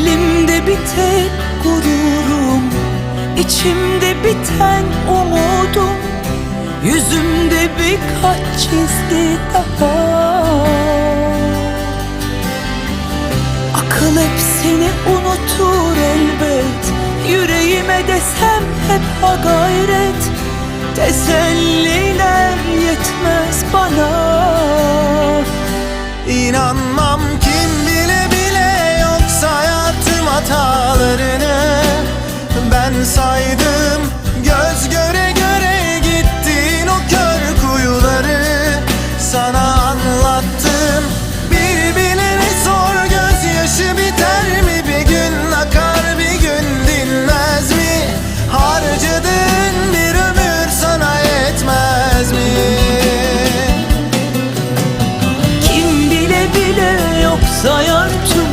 Elimde bir tek gururum içimde biten umudum Yüzümde birkaç çizgi daha. Akıl hep seni unutur elbet Yüreğime desem hep ha gayret. Teselliler yetmez bana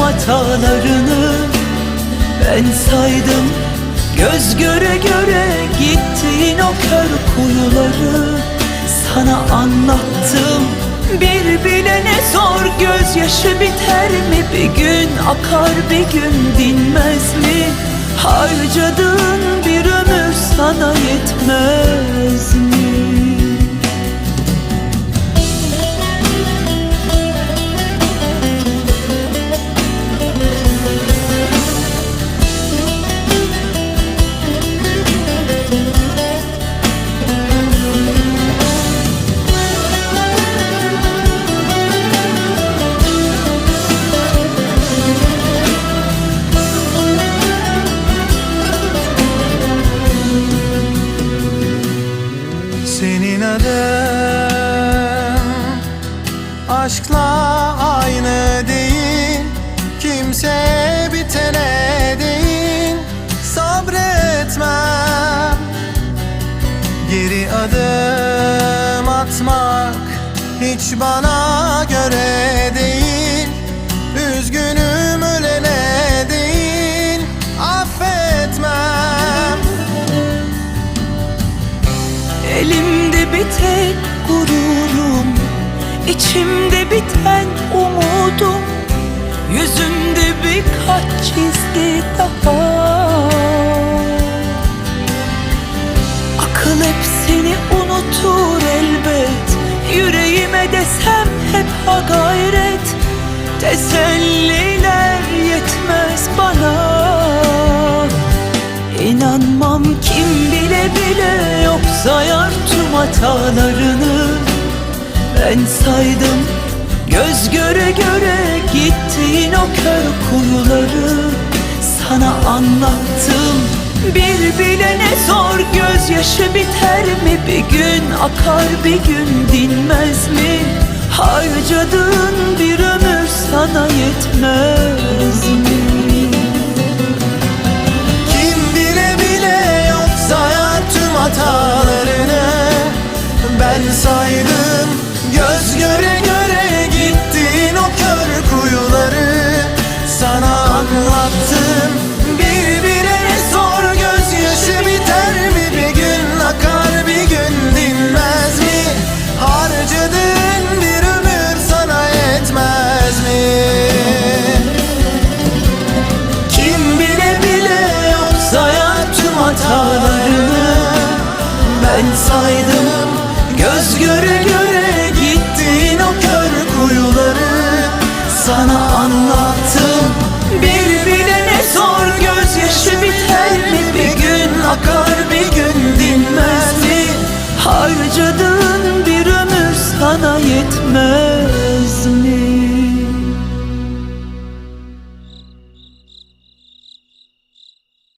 hatalarını Ben saydım. Göz göre göre gittiğin o kör kuyuları Sana anlattım. Bir bilene sor gözyaşı biter mi? Bir gün akar bir gün dinmez mi? Harcadığın bir ömür sana yetmez aşkla aynı değil Kimseye bitene değil. Sabretmem Geri adım atmak hiç bana göre değil. Üzgünüm ölene değil Affetmem. Elimde bir tek gururum içimde biten umudum Yüzümde birkaç çizgi daha. Akıl hep seni unutur elbet Yüreğime desem hep ha gayret. Teselliler yetmez bana. İnanmam kim bile bile yok sayar tüm hatalarını. Ben saydım Göz göre göre gittiğin o kör kuyuları Sana anlattım. Bir bile ne zor Gözyaşı biter mi? Bir gün akar bir gün dinmez mi? Harcadığın bir ömür sana yetmez mi? Kim bile bile yok sayar tüm hatalarını Ben saydım göz